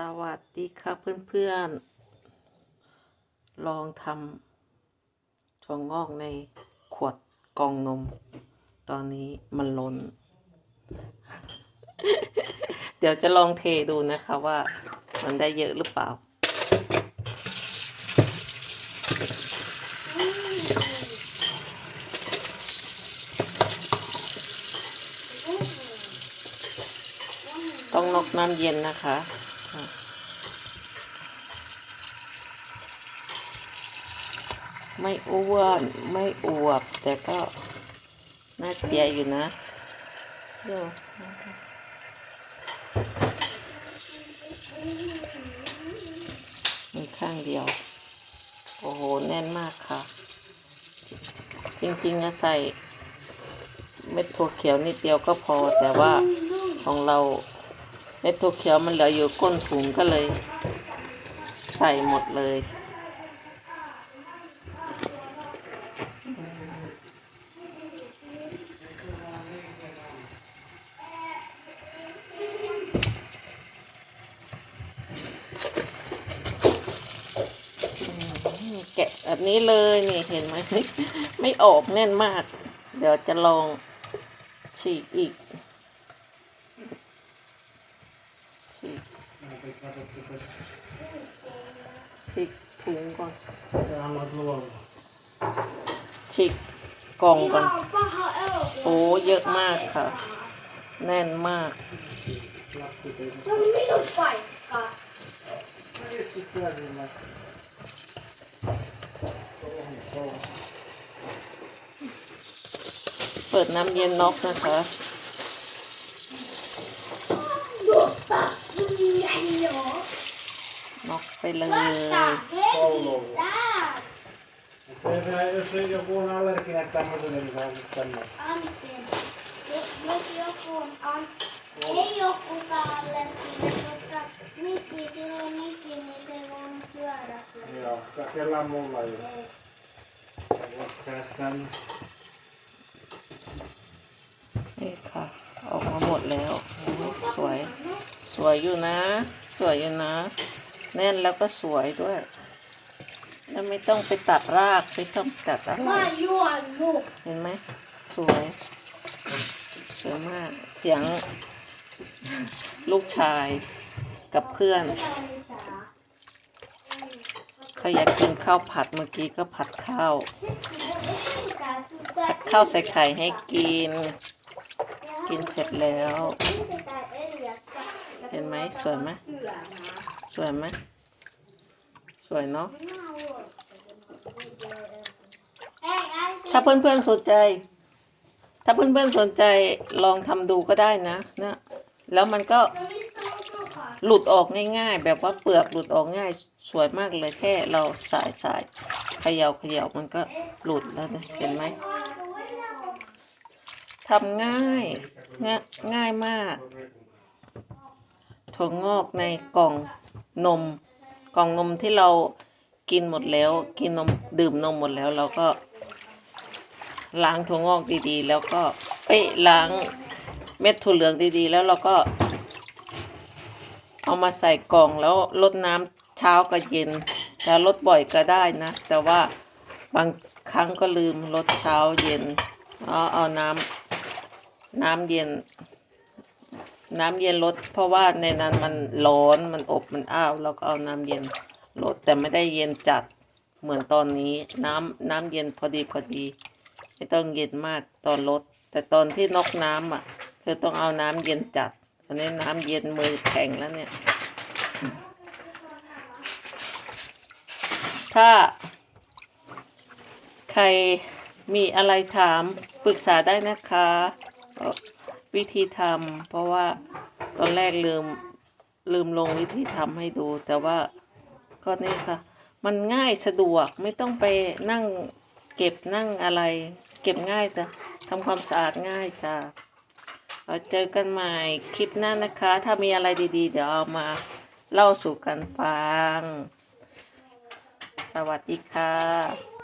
สวัสดีครับเพื่อนๆ ลองทำถั่วงอกในขวดกล่องนม ตอนนี้มันล้น เดี๋ยวจะลองเทดูนะคะว่ามันได้เยอะหรือเปล่า ต้องนอกน้ำเย็นนะคะ อะไม่อ้วนไม่อวบ แต่ก็น่าเสียอยู่นะเดี๋ยวมีข้างเดียว โอ้โห แน่นมากค่ะ จริงๆจะใส่เม็ดถั่วเขียวนิดเดียวก็พอแต่ว่าของเรา เม็ดถั่วเขียวมันเหลืออยู่ก้นถุงก็เลย ใส่หมดเลย แกะแบบนี้เลยนี่เห็นไหมไม่ออกแน่นมาก เดี๋ยวจะลองฉีกอีก ฉีกฉีกถุงก่อนฉีกกล่องก่อน โอ้เยอะมากค่ะ แน่นมากมันไม่หลุดปล่อยค่ะเปิดน้ำเย็นน็อกนะคะ ดูปากมั น็อกไปเลย Joo, kellä mulla ei ole. นี่ค่ะ ออกมาหมดแล้ว สวยอยู่นะ สวยอยู่นะ แน่นแล้วก็สวยด้วย แล้วไม่ต้องไปตัดรากไม่ต้องตัดอะไรว่าย้วนลูกเห็นไหมสวยสวยมากเสียง ลูกชายกับเพื่อนไม่ได้ลิสาเขาอยากกินข้าวผัดเมื่อกี้ก็ผัดข้าวแต่ผัดข้าวใส่ไข่ให้กิน กินเสร็จแล้วเห็นไหมสวยไหมสวยไหมสวยเนาะถ้าเพื่อนๆสนใจ ถ้าเพื่อนๆสนใจลองทำดูก็ได้นะนะแล้วมันก็หลุดออกง่ายๆ แบบว่าเปลือกหลุดออกง่ายสวยมากเลยแค่เราสายสายเขย่าเขย่ามันก็หลุดแล้วนะเห็นไหมทำง่ายง่ายง่ายมาก ถั่วงอกในกล่องนม กล่องนมที่เรากินหมดแล้ว กินนมดื่มนมหมดแล้วเราก็ ล้างถั่วงอกดีๆ แล้วก็เอ้ยล้างเม็ดถั่วเหลืองดีๆ แล้วเราก็ เอามาใส่กล่องแล้วลดน้ำเช้ากับเย็นจะลดบ่อยก็ได้นะ แต่ว่าบางครั้งก็ลืมลดเช้าเย็นเอาเอาน้ำน้ำเย็น น้ำเย็นลด เพราะว่าในนั้นมันร้อนมันอบมันอ้าวเราก็เอาน้ำเย็นลดแต่ไม่ได้เย็นจัดเหมือนตอนนี้ น้ำน้ำเย็นพอดีพอดี ไม่ต้องเย็นมากตอนลด แต่ตอนที่นกน้ำอะ คือต้องเอาน้ำเย็นจัดอันนี้น้ำเย็นมือแข็งแล้วเนี่ย ถ้า ใครมีอะไรถามปรึกษาได้นะคะ วิธีทำเพราะว่าตอนแรกลืมลืมลงวิธีทำให้ดู แต่ว่าก็นี่ค่ะ มันง่ายสะดวกไม่ต้องไปนั่งเก็บนั่งอะไร เก็บง่ายแต่ทำความสะอาดง่ายจ้ะเอาเจอกันใหม่คลิปหน้านะคะ ถ้ามีอะไรดีๆ เดี๋ยวเอามาเล่าสู่กันฟัง สวัสดีค่ะ